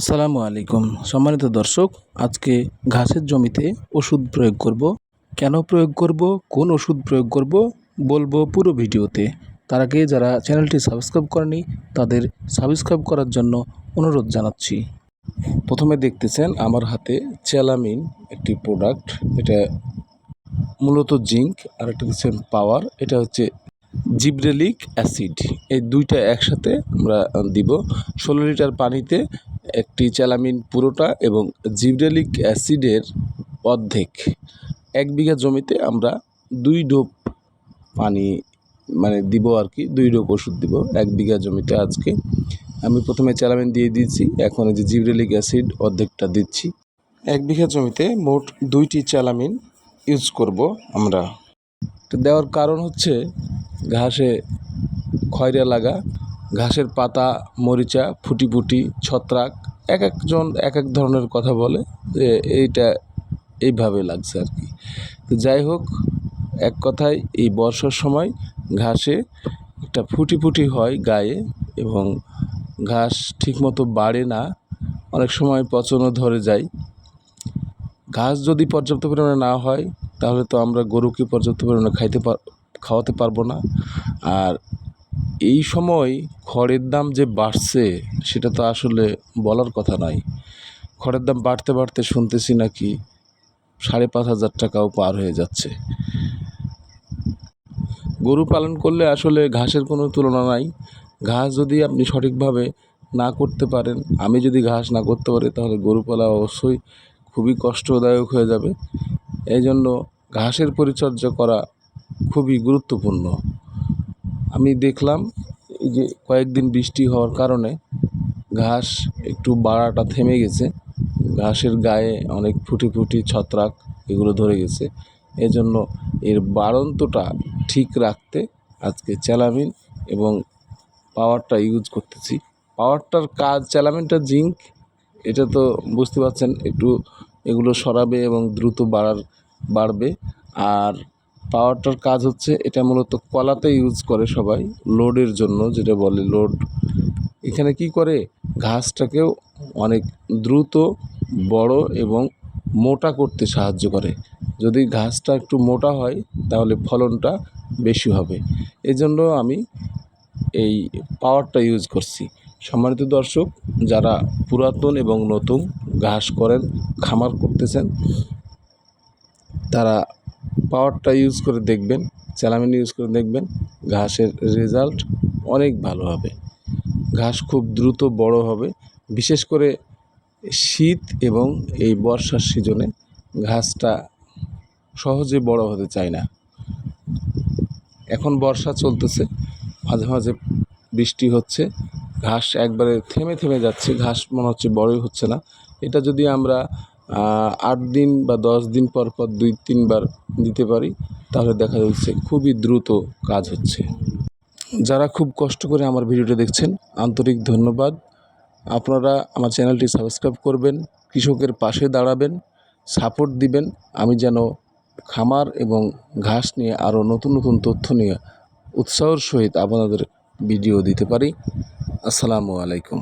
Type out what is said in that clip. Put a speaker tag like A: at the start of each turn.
A: আসসালামু আলাইকুম। সম্মানিত দর্শক, আজকে ঘাসের জমিতে ওষুধ প্রয়োগ করব। কেন প্রয়োগ করব? কোন ওষুধ প্রয়োগ করব? বলব পুরো ভিডিওতে। তার আগে যারা চ্যানেলটি সাবস্ক্রাইব করেনি, তাদের সাবস্ক্রাইব করার জন্য অনুরোধ জানাচ্ছি। প্রথমে দেখতেছেন আমার হাতে চ্যালামিন একটি প্রোডাক্ট এটা মূলত জিঙ্ক, আর একটা দেখছেন পাওয়ার। এটা হচ্ছে জিব্রেলিক অ্যাসিড। এই দুইটা একসাথে আমরা দিব। ষোলো লিটার পানিতে একটি চ্যালামিন পুরোটা এবং জিবরেলিক অ্যাসিডের অর্ধেক। এক বিঘা জমিতে আমরা দুই ডোপ পানি মানে দিব আর কি, দুই ডোপ ওষুধ দিব এক বিঘা জমিতে আজকে। আমি প্রথমে চ্যালামিন দিয়ে দিয়েছি, এখন এই যে জিবরেলিক অ্যাসিড অর্ধেকটা দিচ্ছি। এক বিঘা জমিতে মোট দুইটি চ্যালামিন ইউজ করব আমরা। দেওয়ার কারণ হচ্ছে ঘাসে খয়রা লাগা, ঘাসের পাতা, মরিচা, ফুটি ফুটি, ছত্রাক এক একজন এক এক ধরনের কথা বলে যে এইটা এইভাবে লাগছে আর কি। তো যাই হোক, এক কথায় এই বর্ষার সময় ঘাসে একটা ফুটি ফুটি হয় গায়ে এবং ঘাস ঠিকমতো বাড়ে না, অনেক সময় পচনও ধরে যায়। ঘাস যদি পর্যাপ্ত পরিমাণে না হয়, তাহলে তো আমরা গরুকে পর্যাপ্ত পরিমাণে খাইতে পার খাওয়াতে পারব না। আর এই সময় খড়ের দাম যে বাড়ছে, সেটা তো আসলে বলার কথা নয়। খড়ের দাম বাড়তে বাড়তে শুনতেছি নাকি সাড়ে পাঁচ হাজার টাকাও পার হয়ে যাচ্ছে। গরু পালন করলে আসলে ঘাসের কোনো তুলনা নাই। ঘাস যদি আপনি সঠিকভাবে না করতে পারেন, আমি যদি ঘাস না করতে পারি, তাহলে গরু পালা অবশ্যই খুবই কষ্টদায়ক হয়ে যাবে। এই জন্য ঘাসের পরিচর্যা করা খুবই গুরুত্বপূর্ণ। আমি দেখলাম এই যে কয়েকদিন বৃষ্টি হওয়ার কারণে ঘাস একটু বাড়াটা থেমে গেছে। ঘাসের গায়ে অনেক ফুটি ফুটি ছত্রাক এগুলো ধরে গেছে। এজন্য এর বাড়ন্তটা ঠিক রাখতে আজকে চ্যালামিন এবং পাওয়ারটা ইউজ করতেছি। পাওয়ারটার কাজ চ্যালামিনটা জিঙ্ক, এটা তো বুঝতে পারছেন, একটু এগুলো সরাবে এবং দ্রুত বাড়ার, বাড়বে। আর পাওয়ারটার কাজ হচ্ছে এটা মূলত কলাতে ইউজ করে সবাই, লোডের জন্য যেটা বলে লোড। এখানে কি করে? ঘাসটাকেও অনেক দ্রুত, বড় এবং মোটা করতে সাহায্য করে। যদি ঘাসটা একটু মোটা হয়, তাহলে ফলনটা বেশি হবে। এজন্য আমি এই পাওয়ারটা ইউজ করছি। সম্মানিত দর্শক, যারা পুরাতন এবং নতুন ঘাস করেন, খামার করতেছেন, তারা পাওয়ারটা ইউজ করে দেখবেন চ্যালামিন ইউজ করে দেখবেন, ঘাসের রেজাল্ট অনেক ভালো হবে। ঘাস খুব দ্রুত বড় হবে, বিশেষ করে শীত এবং এই বর্ষার সিজনে ঘাসটা সহজে বড় হতে চায় না। এখন বর্ষা চলতেছে, মাঝে মাঝে বৃষ্টি হচ্ছে, ঘাস একবারে থেমে থেমে যাচ্ছে, ঘাস মনে হচ্ছে বড়ই হচ্ছে না। এটা যদি আমরা আট দিন বা দশ দিন পর পর দুই, তিনবার দিতে পারি, তাহলে দেখা যাচ্ছে খুবই দ্রুত কাজ হচ্ছে। যারা খুব কষ্ট করে আমার ভিডিওটা দেখছেন, আন্তরিক ধন্যবাদ। আপনারা আমার চ্যানেলটি সাবস্ক্রাইব করবেন, কৃষকের পাশে দাঁড়াবেন, সাপোর্ট দিবেন। আমি যেন খামার এবং ঘাস নিয়ে আরও নতুন নতুন তথ্য নিয়ে উৎসাহর সহিত আপনাদের ভিডিও দিতে পারি। আসসালামু আলাইকুম।